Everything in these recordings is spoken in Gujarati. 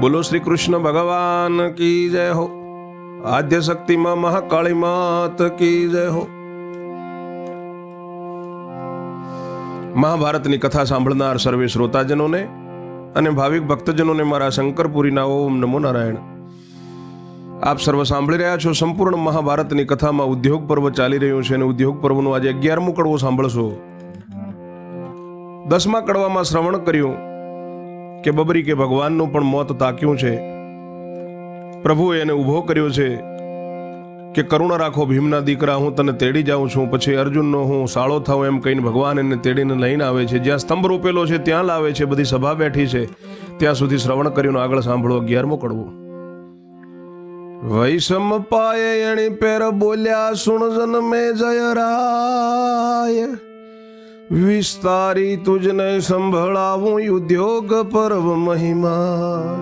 બોલો શ્રી કૃષ્ણ ભગવાન કી જય હો. આદ્ય શક્તિમાં મહાકાળી માત કી જય હો. મહાભારતની કથા સાંભળનાર સર્વે શ્રોતાજનોને અને ભાવિક ભક્તજનોને મારા શંકરપુરીના ઓમ નમો નારાયણ. આપ સર્વ સાંભળી રહ્યા છો સંપૂર્ણ મહાભારતની કથામાં ઉદ્યોગ પર્વ ચાલી રહ્યું છે અને ઉદ્યોગ પર્વનું આજે અગિયારમું કડવો સાંભળશો. દસમા કડવામાં શ્રવણ કર્યું. કે બબરી કે ભગવાનનું પણ મોત તાક્યું છે. પ્રભુએ એને ઊભો કર્યો છે કે કરુણા રાખો ભીમના દીકરા, હું તને તેડી જાઉં છું. પછી અર્જુનનો હું સાળો થાઉં એમ કહીને ભગવાન એને તેડીને લઈને આવે છે. જ્યાં સ્તંભ રોપેલો છે, ત્યાં લાવે છે, બધી સભા બેઠી છે. ત્યાં સુધી શ્રવણ કર્યું આગળ સાંભળો, અગિયારમો કડવું. વૈષમ પાયે એણી પેર બોલ્યા સુણજન મે જય રાય. વિસ્તારી તુજને સંભળાવું ઉદ્યોગ પર્વ મહિમા.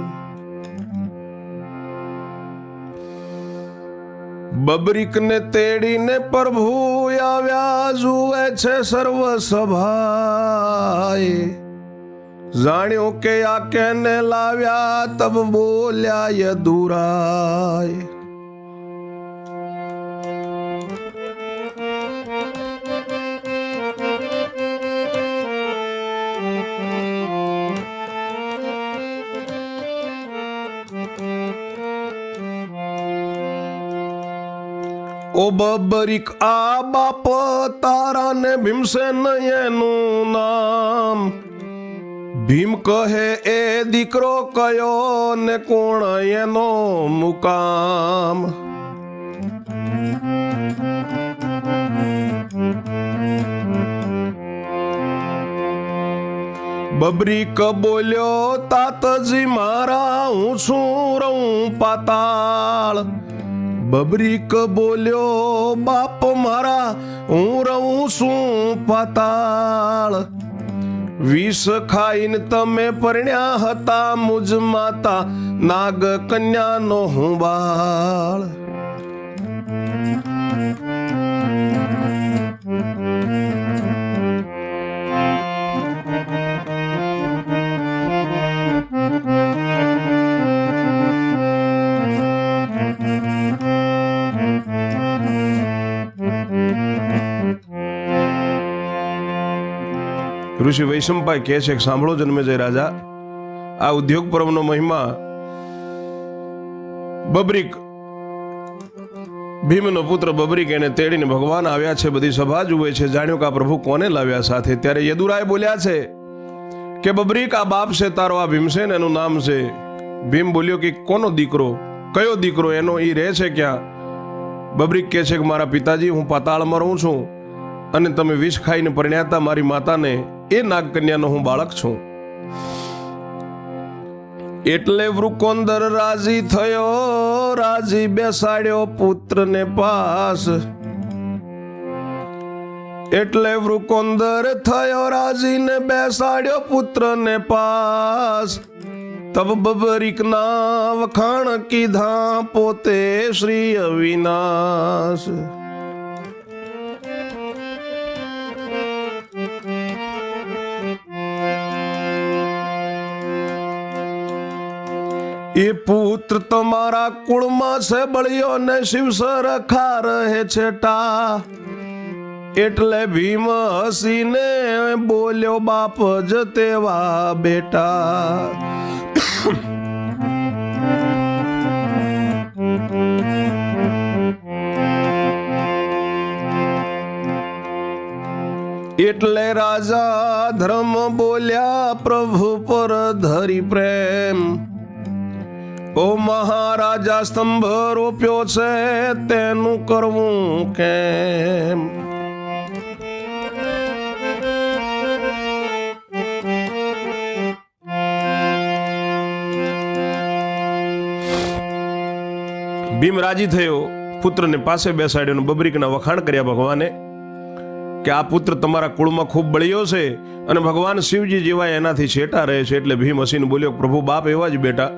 બબરીકને તેડીને પ્રભુ આવ્યા જુએ છે સર્વ સભાએ. જાણ્યો કે આ કેને લાવ્યા, તબ બોલ્યા યદુરાય. ઓ બબરીક, આ બાપ તારા ને ભીમસેન એનું નામ. ભીમ કહે, એ દીકરો કયો ને કોણ એનો મુકામ? બબરીક બોલ્યો, તાતજી મારા, હું છું રહું પાતાળ. બબરીક બોલ્યો, બાપ મારા, હું રહું છું પાતાળ. વિષ ખાઈને તમે પરણ્યા હતા મુજ માતા નાગ કન્યાનો હું બાળ. ઋષિ વૈશંપાય કહે છે સાંભળો જન્મેજય રાજા. આ ઉદ્યોગ પર્વનો મહિમા બબરીક, ભીમનો પુત્ર બબરીક એને તેડીને ભગવાન આવ્યા છે, બધી સભા જુએ છે. જાણ્યું કે આ પ્રભુ કોને લાવ્યા સાથે? ત્યારે યદુરાય બોલ્યા છે કે બબરીક, આ બાપ છે, તારો આ ભીમસેન, એનું નામ છે ભીમ. બોલ્યો કે કોનો દીકરો? કયો દીકરો? એનો એ રહે છે ક્યાં? બબરીક કહે છે કે મારા પિતાજી, હું પાતાળમાં રહું છું. અને તમે વિષ ખાઈને પરણ્યાતા મારી માતાને એ નાગકન્યાનો હું બાળક છું. એટલે વૃકોંદર રાજી થયો, રાજી બેસાડ્યો પુત્રને પાસ. એટલે વૃકોંદર થયો, રાજીને બેસાડ્યો પુત્રને પાસ. તબ બબરીક ના વખાણ કીધા, પોતે શ્રી અવિનાશ. એ પુત્ર તમારા કુળમાં છે બળિયો ને શિવસર ખા રહે છે ટા. એટલે ભીમ હસીને બોલ્યો, બાપ જ તેવા બેટા. એટલે રાજા ધર્મ બોલ્યા, પ્રભુ પર ધરી પ્રેમ. ઓ મહારાજા, સ્તંભ રોપ્યો છે, તેનું કરવું કેમ? ભીમ રાજી થયો. પુત્રને પાસે બેસાડ્યો બબરીકના વખાણ કર્યા ભગવાને કે આ પુત્ર તમારા કુળમાં ખૂબ બળ્યો છે અને ભગવાન શિવજી જેવા એનાથી છેટા રહે છે એટલે ભીમ હસીને બોલ્યો, પ્રભુ બાપ એવા જ બેટા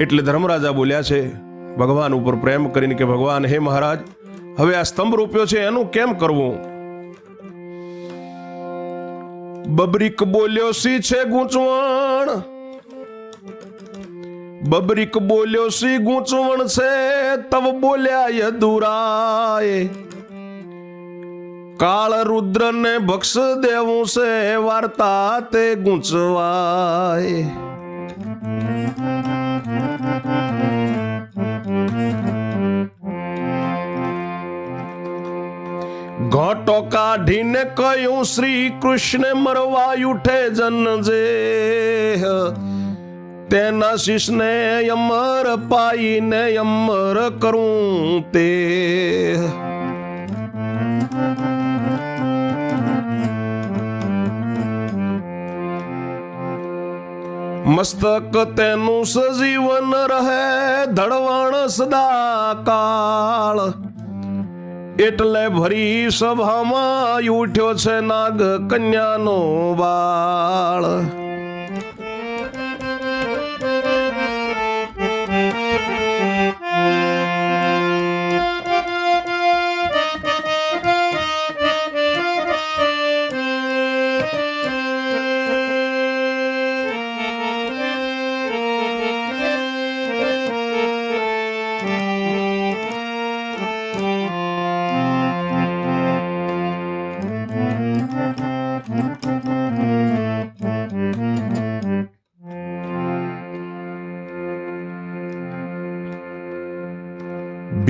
એટલે ધર્મરાજા બોલ્યા છે, ભગવાન ઉપર પ્રેમ કરીને કે, ભગવાન, હે મહારાજ, હવે આ સ્તંભ રોપ્યો છે, એનું કેમ કરવું? બબરીક બોલ્યો સી છે ગૂંચવણ? બબરીક બોલ્યો સી ગૂંચવણ છે? તવ બોલ્યા, યદુરાય, કાળ રુદ્ર ને ભક્ષ દેવું છે, વાર્તા તે ગૂંચવાય. ઘટો કાઢીને કહ્યું શ્રી કૃષ્ણ મરવા ઉઠે જન જે તેના શિષને અમર પાઈને અમર કરું તે. મસ્તક તેનું સજીવન રહે ધડવણ સદા કાળ. એટલે ભરી સભામાં ઉઠ્યો છે નાગ કન્યાનો બાળ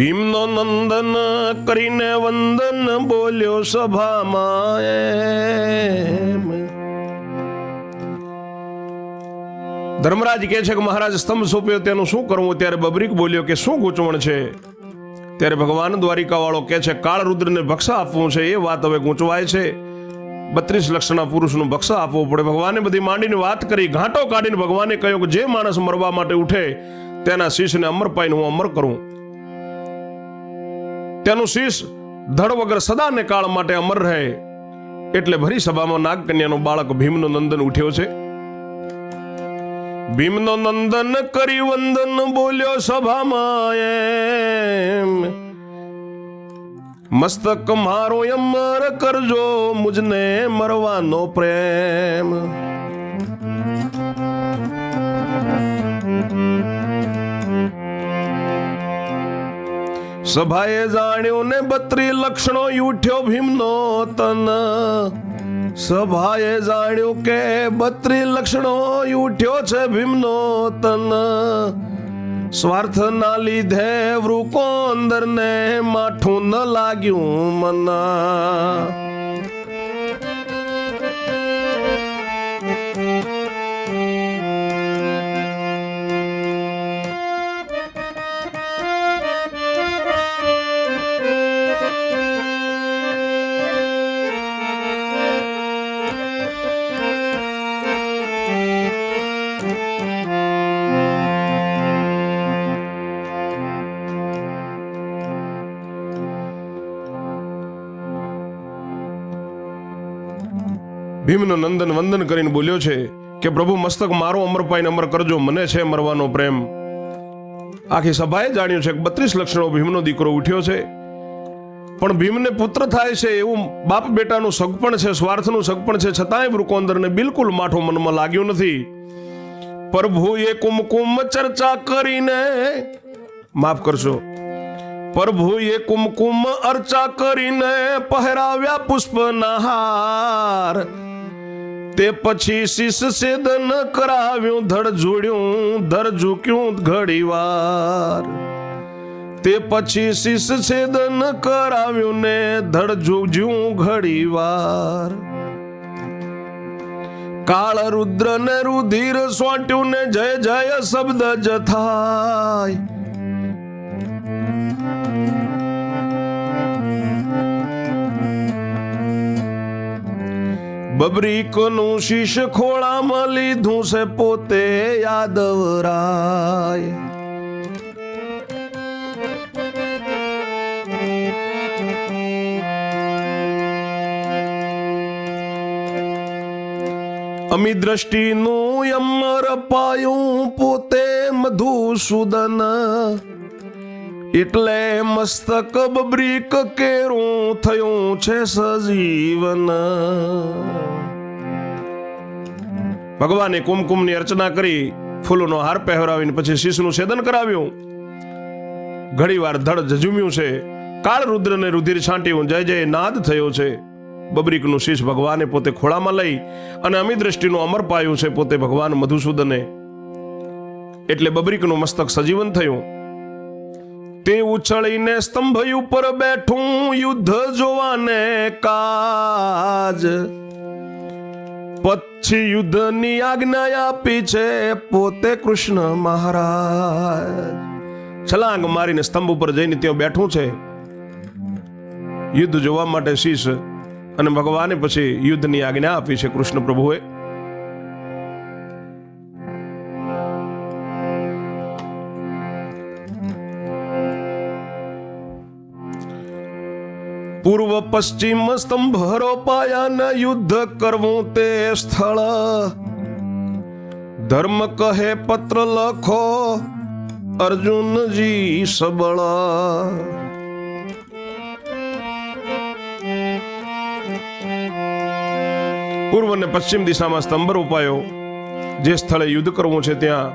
ભીમનો નંદન કરીને વંદન બોલ્યો સભામાં ધર્મરાજ કહે છે કે મહારાજ સ્તંભ સોંપ્યો, તેનું શું કરવું ત્યારે બબરીક બોલ્યો કે શું ગૂંચવણ છે? ત્યારે ભગવાન દ્વારિકા વાળો કહે છે, કાળ રુદ્રને ભક્ષા આપવું છે, એ વાત હવે ગૂંચવાય છે. બત્રીસ લક્ષના પુરુષનું ભક્ષા આપવું પડે. ભગવાને બધી માંડીને વાત કરી, ઘાંટો કાઢીને ભગવાને કહ્યું કે જે માણસ મરવા માટે ઉઠે, તેના શિષ્યને અમર પાઈને હું અમર કરું. તેનું શીશ ધડ વગર સદાને કાળ માટે અમર રહે એટલે ભરી સભામાં નાગકન્યાનો બાળક ભીમનો નંદન ઉઠ્યો છે. ભીમનો નંદન કરી વંદન બોલ્યો સભામાં એમ. મસ્તક મારો અમર કરજો મુજને મરવાનો પ્રેમ. સભાએ જાણ્યું ને બત્રી લક્ષણો યુઠ્યો ભીમનો તન સભાએ જાણ્યું કે બત્રી લક્ષણો યુઠ્યો છે ભીમનો તન સ્વાર્થ ના લીધે વૃકોંદર ને માઠું ન લાગ્યું મના. ભીમનો નંદન વંદન કરીને બોલ્યો છે કે, પ્રભુ, મસ્તક મારો અમર પાઈને અમર કરજો, મને છે મરવાનો પ્રેમ. આખી સભાએ જાણ્યું છે કે બત્રીસ લક્ષણો ભીમનો દીકરો ઉઠ્યો છે. પણ ભીમને પુત્ર થાય છે એવું બાપ બેટાનું સગપણ છે, સ્વાર્થનું સગપણ છે, છતાંય વૃકોંદરને બિલકુલ માઠો મનમાં લાગ્યું નથી. પ્રભુએ કુમકુમ ચર્ચા કરીને માફ કરશો. પ્રભુએ કુમકુમ અર્ચા કરીને પહેરાવ્યા પુષ્પના હાર. તે પછી શીશ છેદન કરાવ્યું, ધડ જોડ્યું ધર ઝૂક્યું ઘડીવાર તે પછી શીશ છેદન કરાવ્યું ને ધડ ઝૂજ્યું ઘડીવાર કાળ રુદ્ર ને રુધિર સોંટ્યું ને જય જય શબ્દ જ થાય બબરીકનું શીશ ખોળામાં લીધું છે પોતે યાદવરાય અમી દ્રષ્ટિનું અમર પાયું પોતે મધુસૂદન. એટલે મસ્તક બબ્રીક કેરું થયું છે સજીવન. ભગવાને કુમકુમની અર્ચના કરી, ફૂલોનો હાર પહેરાવીને પછી શીશનું છેદન કરાવ્યું. ઘણીવાર ધડ ઝઝુમ્યું છે. કાળ રુદ્રને રુધિર છાંટ્યું, જય જય નાદ થયો છે. બબરીકનું શીશ ભગવાને પોતે ખોળામાં લઈ અને અમી દ્રષ્ટિનું અમર પાયું છે પોતે ભગવાન મધુસૂદને. એટલે બબરીકનું મસ્તક સજીવન થયું. તે ઉછળીને સ્તંભ ઉપર બેઠું યુદ્ધ જોવાને કાજ. પછી યુદ્ધની આજ્ઞા આપી છે પોતે કૃષ્ણ મહારાજ. છલાંગ મારીને સ્તંભ ઉપર જઈને ત્યાં બેઠું છે. યુદ્ધ જોવા માટે શીશ અને ભગવાને પછી યુદ્ધની આજ્ઞા આપી છે કૃષ્ણ પ્રભુએ. પૂર્વ પશ્ચિમ સ્તંભરો પાયાના યુદ્ધ કરવું તે સ્થળ. ધર્મ કહે પત્ર લખો, અર્જુનજી સબળ. પૂર્વ અને પશ્ચિમ દિશામાં સ્તંભર ઉપાયો જે સ્થળે યુદ્ધ કરવું છે ત્યાં.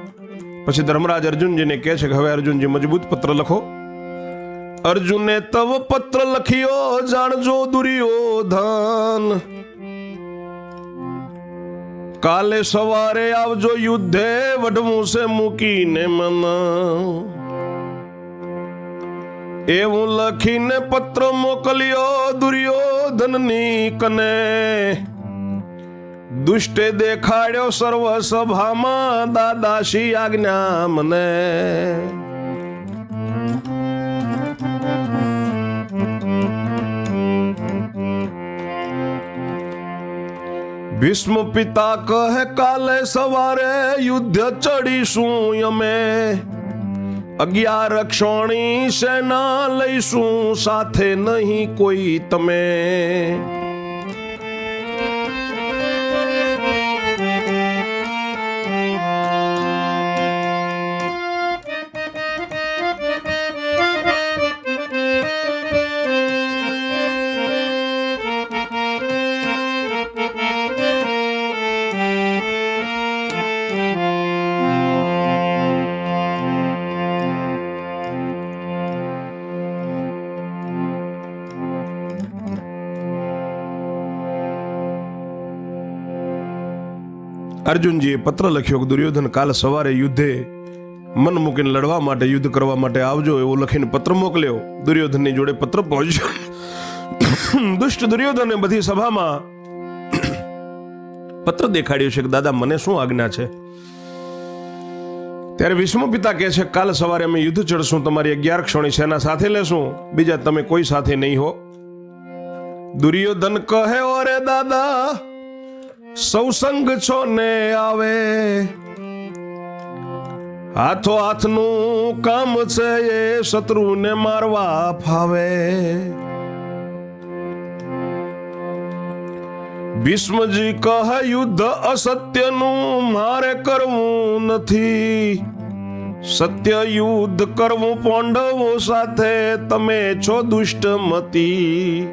પછી ધર્મરાજ અર્જુનજીને કહે છે કે હવે અર્જુનજી મજબૂત પત્ર લખો. અર્જુને તવ પત્ર લખ્યો, જાણજો દુર્યોધન. કાલે સવારે આવજો યુદ્ધે વઢવું છે મૂકીને મન. એવું લખીને પત્ર મોકલ્યો દુર્યોધનની કને. દુષ્ટે દેખાડ્યો સર્વ સભામાં દાદાશી આજ્ઞા મને. ભીષ્મ પિતા કહે, કાલે સવારે યુદ્ધ ચડીશું અમે. અગિયાર ક્ષોણી સેના લઈશું, સાથે નહીં કોઈ તમે. અર્જુનજીએ પત્ર લખ્યો કે, દુર્યોધન, કાલ સવારે યુદ્ધે મન મૂકીને લડવા માટે, યુદ્ધ કરવા માટે આવજો એવો લખીને પત્ર મોકલ્યો. દુર્યોધનની જોડે પત્ર પહોંચ્યો. દુષ્ટ દુર્યોધને બધી સભામાં પત્ર દેખાડ્યું છે કે, દાદા, મને શું આજ્ઞા છે? ત્યારે વિષ્ણુ પિતા કહે છે, કાલ સવારે અમે યુદ્ધ ચડશું, તમારી અગિયાર ક્ષણી સેના સાથે લેશું. બીજા તમે કોઈ સાથે નહીં હો. દુર્યોધન કહે, ઓરે દાદા સૌ સંગ છો ને આવે. હાથો હાથનું કામ છે એ શત્રુને મારવા ફાવે. ભીષ્મજી કહે, યુદ્ધ અસત્યનું મારે કરવું નથી. સત્ય યુદ્ધ કરવું પાંડવો સાથે તમે છો દુષ્ટમતી.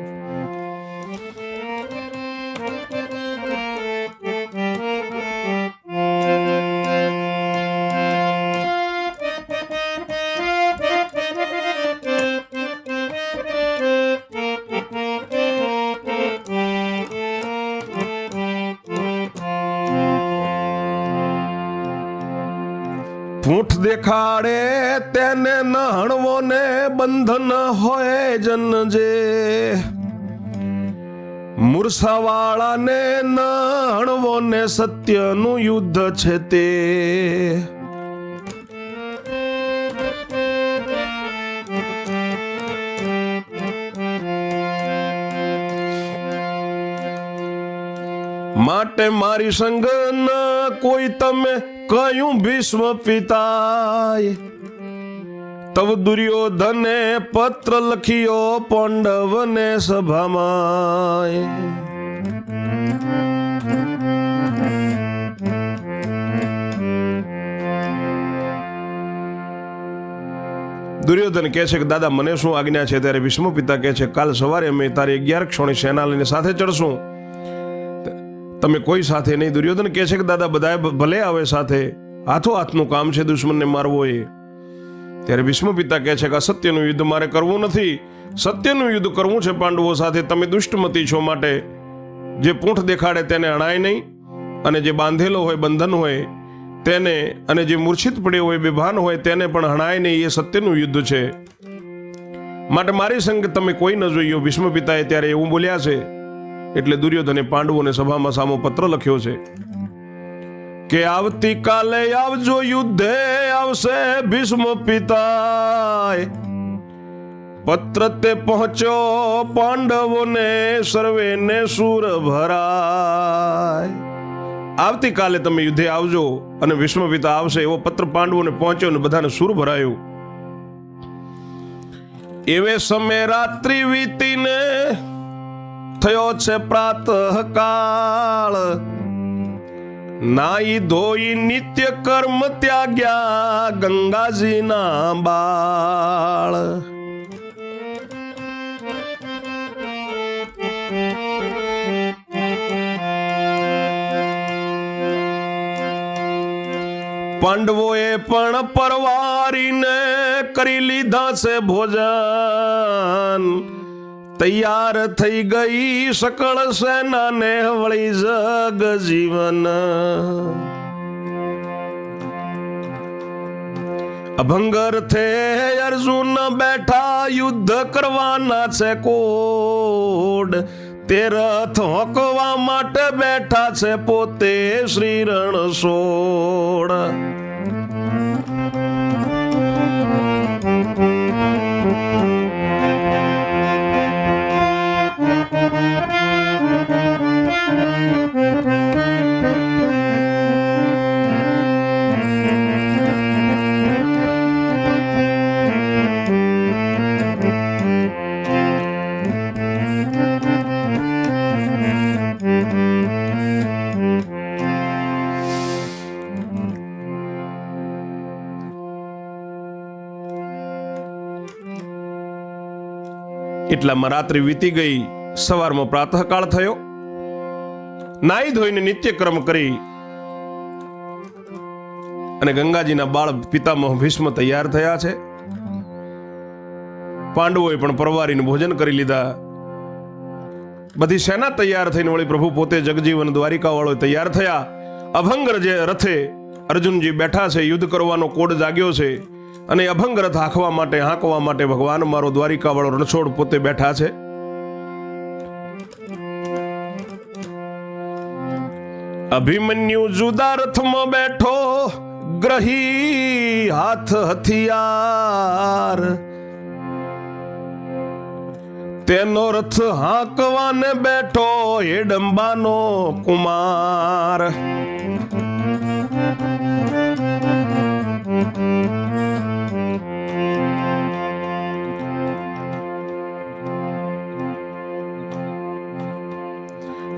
પૂંઠ દેખાડે તેને નહણવો ને બંધન હોય જનજે મૂર્છાવાળાને નહણવો ને સત્યનું યુદ્ધ છે તે. માટે મારી સંગ કોઈ તમે કયું ભીષ્મ પિતાય? તવ દુર્યોધને પત્ર લખ્યો પાંડવને સભામાં. દુર્યોધન કહે છે કે, દાદા, મને શું આજ્ઞા છે? ત્યારે ભીષ્મ પિતા કહે છે, કાલ સવારે અમે તારી અગિયાર ક્ષોણી સેના લઈને સાથે ચડશું. તમે કોઈ સાથે નહીં, દુર્યોધન કહે છે કે, દાદા બધા ભલે આવે સાથે. હાથો હાથનું કામ છે, દુશ્મનને મારવો એ. ત્યારે ભીષ્મ પિતા કહે છે કે, અસત્યનું યુદ્ધ મારે કરવું નથી. સત્યનું યુદ્ધ કરવું છે, પાંડવો સાથે. તમે દુષ્ટમતી છો માટે. જે પૂંઠ દેખાડે તેને અણાય નહીં. અને જે બાંધેલો હોય, બંધન હોય, તેને અને જે મૂર્છિત પડ્યો હોય, બેભાન હોય, તેને પણ હણાય નહીં. એ સત્યનું યુદ્ધ છે. માટે મારી સંગ તમે કોઈ ન જોઈયો ભીષ્મ પિતાએ ત્યારે એવું બોલ્યા છે. એટલે દુર્યોધને પાંડવોને સભામાં સામો પત્ર લખ્યો છે કે આવતીકાલે આવજો યુદ્ધે, આવશે ભીષ્મ પિતાય પત્ર તે પહોંચ્યો, પાંડવોને, સર્વેને સુર ભરાય. આવતીકાલે તમે યુદ્ધે આવજો અને ભીષ્મ પિતા આવશે એવો પત્ર પાંડવોને પહોંચ્યો અને બધાને સુર ભરાયું. એવે સમય રાત્રિ વીતીને થયો છે પ્રાતઃ કાળ. નાઈ ધોઈ નિત્ય કર્મ ત્યાગ્યા ગંગાજીના બાળ. પાંડવોએ પણ પરવારીને કરી લીધા છે ભોજન. તૈયાર થઈ ગઈ સકળ સેનાને વળી જગ જીવન. અભંગર થે અર્જુન બેઠા યુદ્ધ કરવાના છે કોડ. તે રથ હોકવા માટે બેઠા છે પોતે શ્રી રણછોડ એટલામાં રાત્રિ વીતી ગઈ. સવારમાં પ્રાતઃકાળ થયો. નાહી ધોઈને નિત્યક્રમ કરી અને ગંગાજીના બાળ પિતામહ ભીષ્મ તૈયાર થયા છે. પાંડવોએ પણ પરવારીને ભોજન કરી લીધા. બધી સેના તૈયાર થઈને વળી પ્રભુ પોતે જગજીવન દ્વારિકા વાળો તૈયાર થયા. અભંગર જે રથે અર્જુનજી બેઠા છે, યુદ્ધ કરવાનો કોડ જાગ્યો છે. અને અભંગ રથ હાંકવા માટે હાંકવા માટે ભગવાન મારો દ્વારિકા વાળો રણછોડ પોતે બેઠા છે. અભિમન્યુ જુદા રથમાં બેઠો, ગ્રહી હાથ હથિયાર. તેનો રથ હાંકવાને બેઠો હેડંબાનો કુમાર.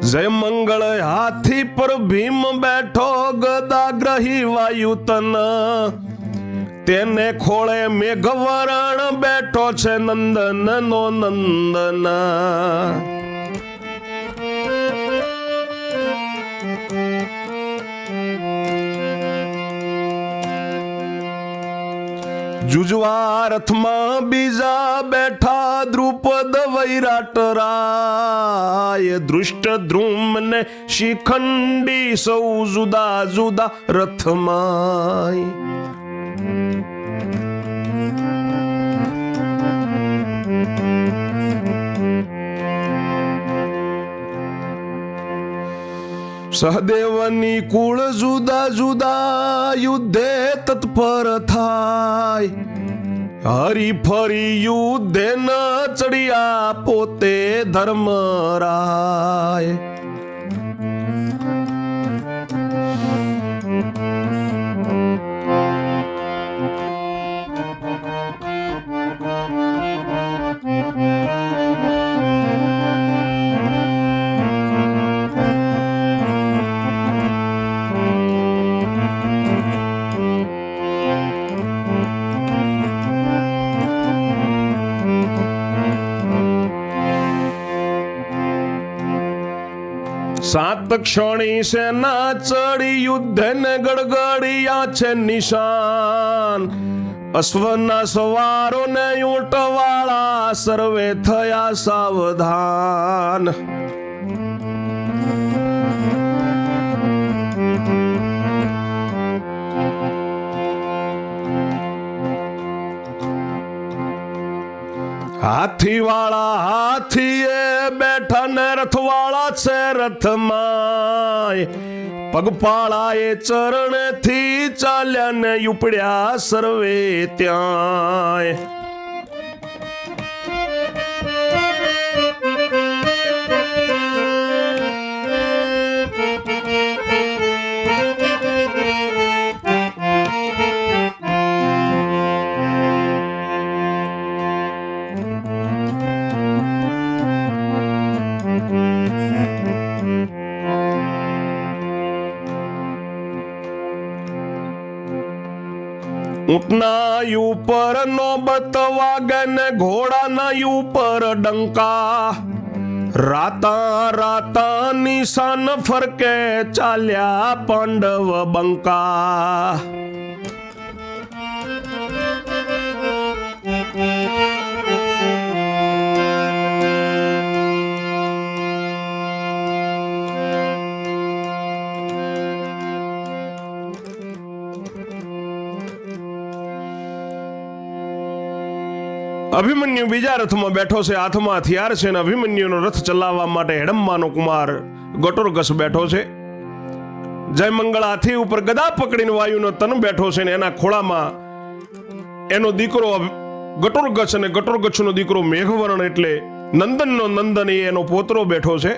જય મંગળ હાથી પર ભીમ બેઠો ગદાગ્રહી વાયુ તન તેને ખોળે મેઘવરણ બેઠો છે નંદન નો નંદન. જુજવા રથમાં બીજા બેઠા દ્રુપદ વૈરાટરાય દૃષ્ટ ધ્રુમ ને શિખંડી સૌ જુદા જુદા રથમાય. સહદેવની કુળ જુદા જુદા યુદ્ધે તત્પર થાય હરી ફરી યુદ્ધે ન ચડિયા પોતે ધર્મરાય ક્ષણી સેના ચડી યુદ્ધ ને ગડગડિયા છે નિશાન અશ્વના સવારો ને ઊંટવાળા સર્વે થયા સાવધાન હાથી વાળા હાથીએ બેઠા ને રથવાળા છે રથમાં. પગપાળા એ ચરણથી ચાલ્યા ને ઉપડ્યા સર્વે ત્યાં ઊંટના ઉપર નોબત વાગન ઘોડાના ઉપર ડંકા. રાતા રાતા નિશાન ફરકે ચાલ્યા પાંડવ બંકા. અભિમન્યુ બીજા રથમાં બેઠો છે, હાથમાં હથિયાર છે અને અભિમન્યુનો રથ ચલાવવા માટે હેડમ્માનો કુમાર ગટોરગસ બેઠો છે. જય મંગળ, હાથી ઉપર ગદા પકડીને વાયુનો તન બેઠો છે ને એના ખોળામાં એનો દીકરો ગટોરગસ અને ગટોરગચ્છનો દીકરો મેઘવર્ણ એટલે નંદનનો નંદન એ એનો પોતરો બેઠો છે.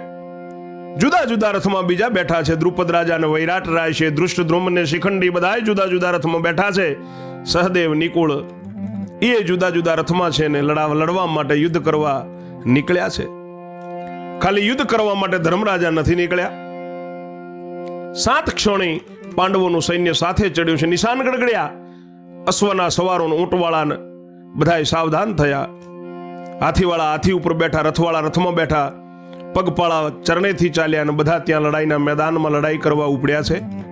જુદા જુદા રથમાં બીજા બેઠા છે, દ્રુપદ રાજા અને વૈરાટ રાય છે દૃષ્ટ ધ્રુમ ને શિખંડી બધાય જુદા જુદા રથમાં બેઠા છે. સહદેવ નિકુળ એ જુદા જુદા રથમાં છે ને લડાવ લડવા માટે યુદ્ધ કરવા નીકળ્યા છે. ખાલી યુદ્ધ કરવા માટે ધર્મરાજા નથી નીકળ્યા. સાત ક્ષણી પાંડવોનું સૈન્ય સાથે ચડ્યું છે, નિશાન ગડગડ્યા. અશ્વના સવારોનું ઊંટવાળા બધાય સાવધાન થયા. હાથીવાળા હાથી ઉપર બેઠા, રથવાળા રથમાં બેઠા, પગપાળા ચરણેથી ચાલ્યા અને બધા ત્યાં લડાઈના મેદાનમાં લડાઈ કરવા ઉપડ્યા છે.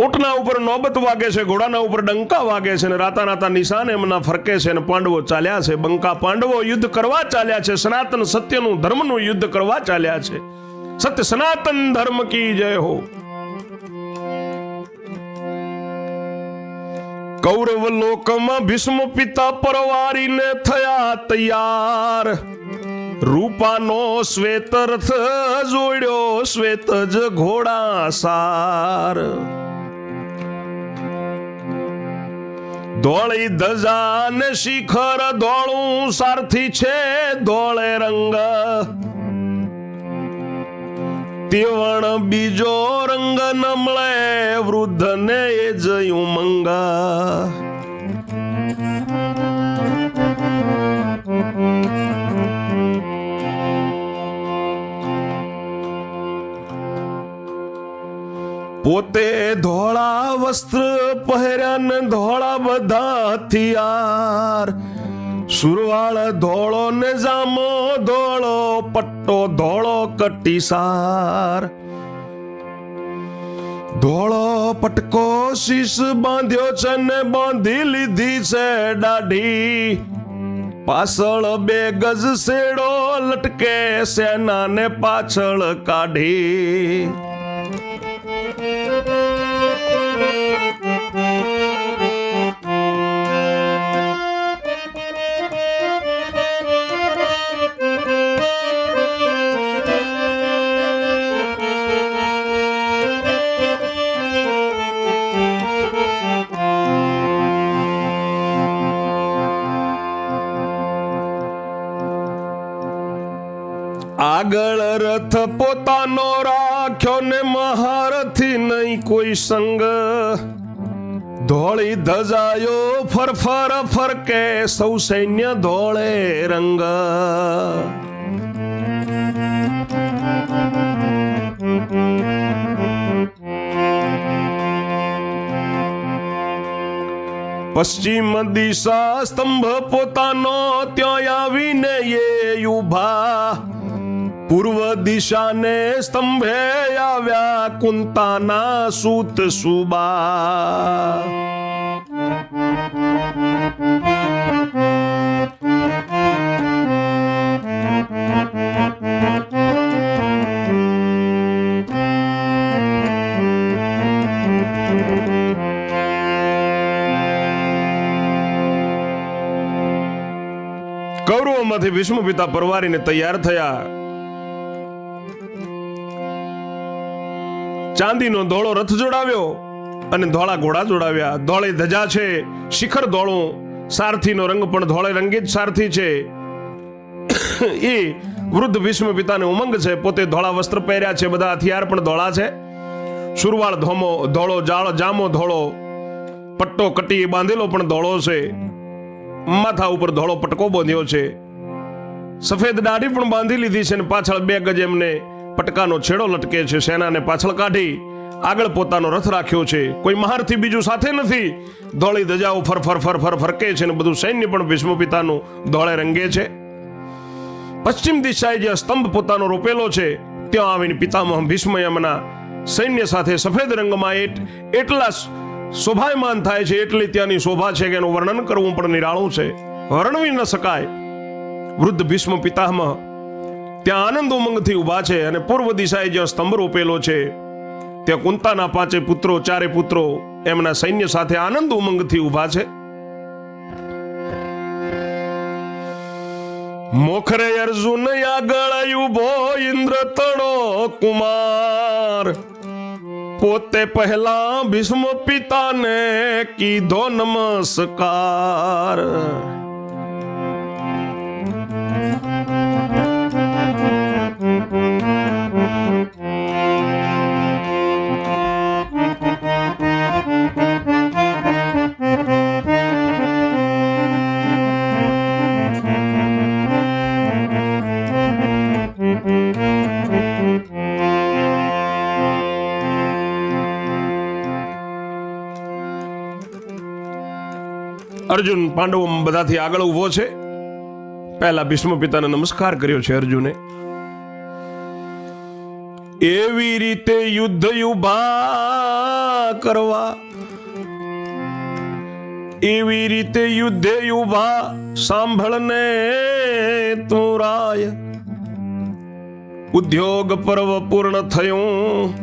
ઊંટના ઉપર નોબત વાગે છે, ઘોડાના ઉપર ડંકા વાગે છે અને રાતા રાતા નિશાન એમના ફરકે છે અને પાંડવો ચાલ્યા છે. બંકા પાંડવો યુદ્ધ કરવા ચાલ્યા છે, સનાતન સત્યનું ધર્મનું યુદ્ધ કરવા ચાલ્યા છે. સત્ય સનાતન ધર્મ કી જય હો. કૌરવ લોકમાં ભીષ્મ પિતા પરવારીને થયા તૈયાર. રૂપાનો શ્વેત રથ જોડ્યો શ્વેત જ ઘોડા સાર. ધોળી ધજા ને શિખર ધોળું સારથી છે ધોળે રંગ. તેવણ બીજો રંગ નમળે, વૃદ્ધને એ જયું મંગા પોતે ધોળા વસ્ત્ર પહેર્યા ને ધોળા બધા હથિયાર સુરવાળ ધોળો ને જામો ધોળો, પટ્ટો ધોળો કટીસાર. ધોળો પટકો શીશ બાંધ્યો છે ને બાંધી લીધી છે દાઢી. પાછળ બે ગજ શેડો લટકે સેનાને પાછળ કાઢી. રથ પોતાનો રાખ્યો ને મહારથી નહીં કોઈ સંગ. ધોળી ધજાયો ફરફર ફરકે સૌ સૈન્ય ધોળે રંગ. પશ્ચિમ દિશા સ્તંભ પોતાનો ત્યાં આવીને એ ઊભા પૂર્વ દિશાને સ્તંભે આવ્યા કુંતાના સૂત સુબા. કૌરવોમાંથી ભીષ્મ પિતા પરવારીને તૈયાર થયા. ચાંદીનો ધોળો રથ જોડાવ્યો અને ધોળા ઘોડા જોડાવ્યા. ધોળે ધજા છે, શિખર ધોળું. સારથીનો રંગ પણ ધોળે રંગીત સારથી છે. એ વૃદ્ધ ભીષ્મ પિતાને ઉમંગ છે, પોતે ધોળા વસ્ત્ર પહેર્યા છે, બધા હથિયાર પણ ધોળા છે. સુરવાળ ધોમો, ધોળો જાળ, જામો ધોળો, પટ્ટો કટી બાંધેલો પણ ધોળો છે. માથા ઉપર ધોળો પટકો બાંધ્યો છે. સફેદ દાઢી પણ બાંધી લીધી છે ને પાછળ બે ગજ એમને પટકાનો છેડો લટકે છે સેનાને પાછળ કાઢી આગળ પોતાનો રથ રાખ્યો છે. કોઈ મહારથી બીજું સાથે નથી. ધોળી ધજાઓ ફર ફર ફર ફર, ફરકે છે ને બધું સૈન્ય પણ ભીષ્મ પિતાનું ધોળે રંગે છે. પશ્ચિમ દિશાએ જે સ્તંભ પોતાનો રોપેલો છે, ત્યાં આવીને પિતામહ ભીષ્મ એમના સૈન્ય સાથે સફેદ રંગમાં એટ, એટલા શોભાયમાન થાય છે, એટલી ત્યાંની શોભા છે કે એનું વર્ણન કરવું પણ નિરાળું છે. વર્ણવી ન શકાય. વૃદ્ધ ભીષ્મ પિતામહ ત્યાં આનંદ ઉમંગથી ઊભા છે અને પૂર્વ દિશાએ જ્યાં સ્તંભ રોપેલો છે, ત્યાં કુંતાના પાંચે પુત્રો, ચારે પુત્રો એમના સૈન્ય સાથે આનંદ ઉમંગથી ઊભા છે. મોખરે અર્જુન આગળ ઊભો ઇન્દ્ર તણો કુમાર. પોતે પહેલા ભીષ્મ પિતાને કીધો નમસ્કાર. અર્જુન પાંડવો બધાથી આગળ ઊભો છે. પહેલા ભીષ્મ પિતાને નમસ્કાર કર્યો છે અર્જુને. એવી રીતે યુદ્ધ યુભા કરવા. એવી રીતે યુદ્ધે યુભા સાંભળને તું રાય. ઉદ્યોગ પર્વ પૂર્ણ થયું.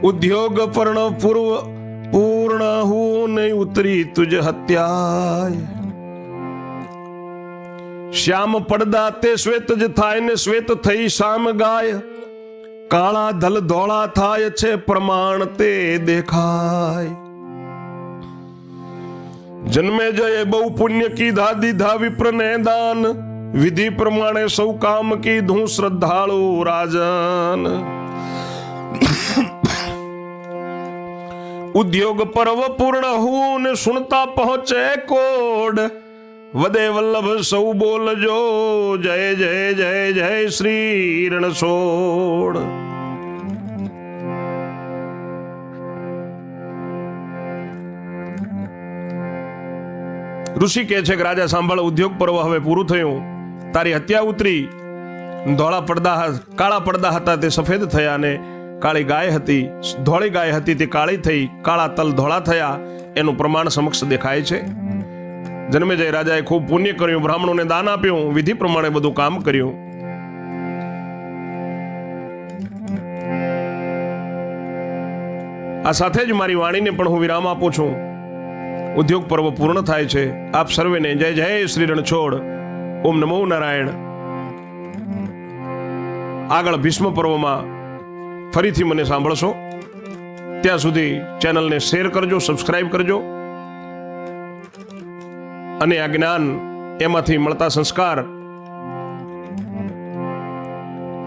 ઉદ્યોગ પર્ણ પૂર્વ પૂર્ણ હું નહીં ઉતરી તુજ હત્યાય. શ્યામ પડદા તે શ્વેત જ થાય ને શ્વેત થઈ શામ ગાય. કાળા ધલ ધોળા થાય છે પ્રમાણ તે દેખાય. જન્મે જય બહુ પુણ્ય કીધા દીધા વિપ્રને દાન. વિધિ પ્રમાણે સૌ કામ કીધું શ્રદ્ધાળુ રાજન. ઉદ્યોગ પર્વ પૂર્ણ હું ને સુણતા પહોંચે કોડ. વદે વલ્લભ સૌ બોલજો, જય જય જય જય શ્રી રણછોડ ઋષિ કહે છે કે, રાજા, સાંભળ, ઉદ્યોગ પર્વ હવે પૂરું થયું. તારી હત્યા ઉતરી. ધોળા પડદા, કાળા પડદા હતા તે સફેદ થયા અને કાળી ગાય હતી, ધોળી ગાય હતી, તે કાળી થઈ, કાળા તલ ધોળા થયા, એનું પ્રમાણ સમક્ષ દેખાય છે. જન્મેજય રાજાએ ખૂબ પુણ્ય કર્યું, બ્રાહ્મણોને દાન આપ્યું, વિધિ પ્રમાણે બધું કામ કર્યું. આ સાથે જ મારી વાણીને પણ હું વિરામ આપું છું. ઉદ્યોગ પર્વ પૂર્ણ થાય છે. આપ સર્વેને જય જય શ્રી રણછોડ. ઓમ નમો નારાયણ. આગળ ભીષ્મ પર્વમાં ફરીથી મને સાંભળશો. ત્યાં સુધી ચેનલને શેર કરજો, સબસ્ક્રાઇબ કરજો. અને આ જ્ઞાન એમાંથી મળતા સંસ્કાર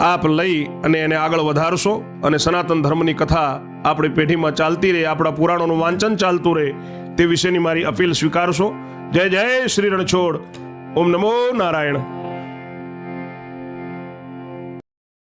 આપ લઈ અને એને આગળ વધારશો અને સનાતન ધર્મની કથા આપણી પેઢીમાં ચાલતી રહે, આપણા પુરાણોનું વાંચન ચાલતું રહે, તે વિશેની મારી અપીલ સ્વીકારશો. જય જય શ્રી રણછોડ. ઓમ નમો નારાયણ.